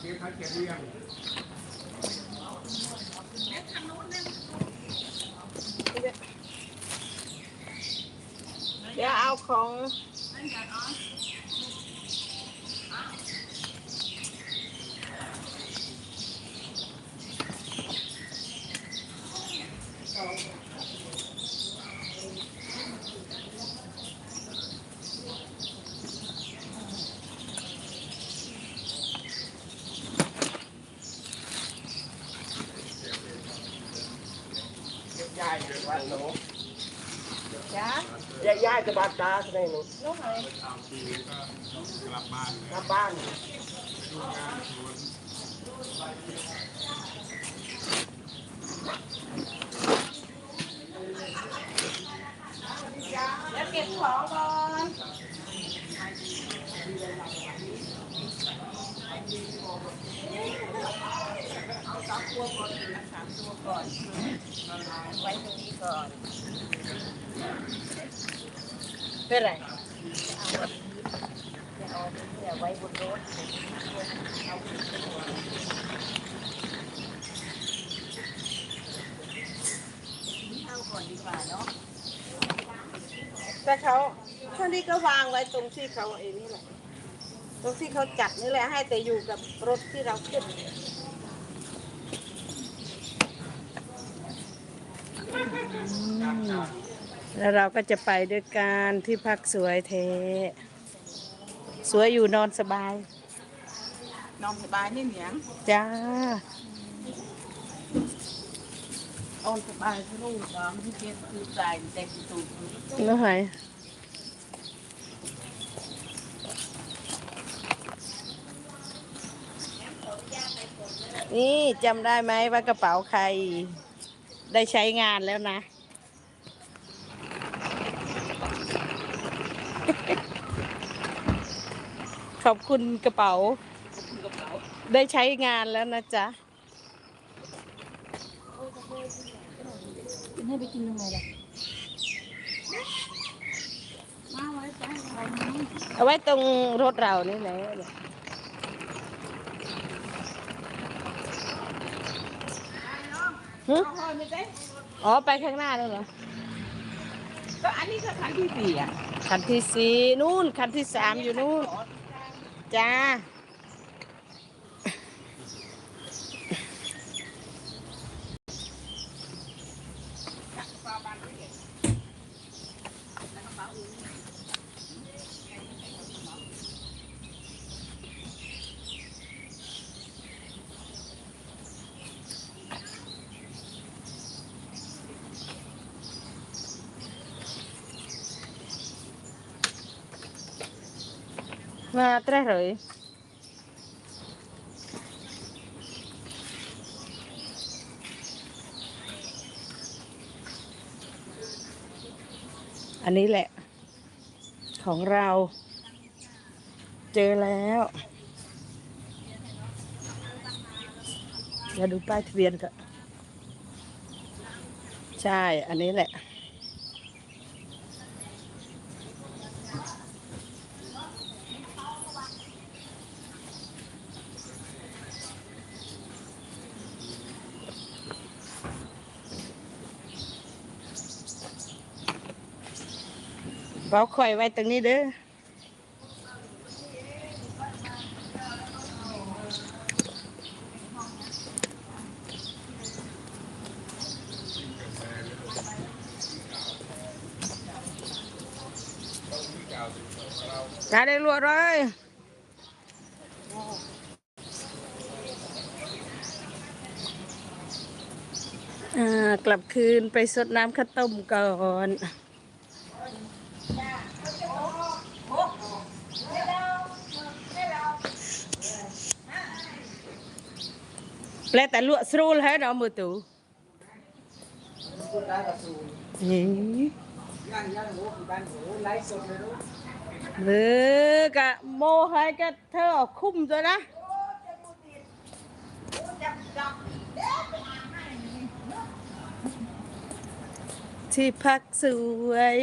เดี๋ยวเขาจะเลี้ยงเดี๋ยวเอาของ ย่ายเกิดวันโล จ้า ย่ายย่ายจะบาดตาใช่ไหมหนูลูกไหนเอาปีก็กลับบ้านกลับบ้านดูงานสวนแล้วเก็บของก่อนเอาสามตัวก่อนสามตัวก่อนไว้ตรงนี้ก่อน เป็นไรจะไว้บนรถเอาก่อนดีกว่าเนาะแต่เขาท่านี้ก็วางไว้ตรงที่เขาไอ้นี่แหละ ตรงที่เขาจัดนี่แหละให้แต่อยู่กับรถที่เราขึ้น แล้วเราก็จะไปด้วยกันที่พักสวยเท สวยอยู่นอนสบาย นอนสบายนี่เหนียงจ้านอนสบายที่ลูกน้องที่เก็บคือใจเต็มตูดแล้วไหนนี่จำได้ไหมว่ากระเป๋าใคร ได้ใช้งานแล้วนะ อบคุณกระเป๋ากระเป๋า ได้ใช้งานแล้วนะจ๊ะให้ไปกินยังไงล่ะมาไว้ไปไว้นี้เอาไว้ตรงรถเรานี่แหละหึเอาห้อยไม่ได้อ๋อ ไปข้างหน้าแล้วเหรอ ก็อันนี้ก็ครั้งที่สี่อะ คันที่สี่นู่น คันที่สามอยู่นู่น จ้ มาเตะเลยอันนี้แหละ ของเรา เจอแล้วอย่าดูป้ายทะเบียนก็ใช่ อันนี้แหละ เราคอยไว้ตรงนี้เด้อ ra đây luôn rồi à, กลับคืนไปสดน้ำข้าวต้มก่อน แล้แต่ลวดสรูลให้เรามือตูนี่เออกะโมให้กะเธอคุ้มตัวนะที่พักสวย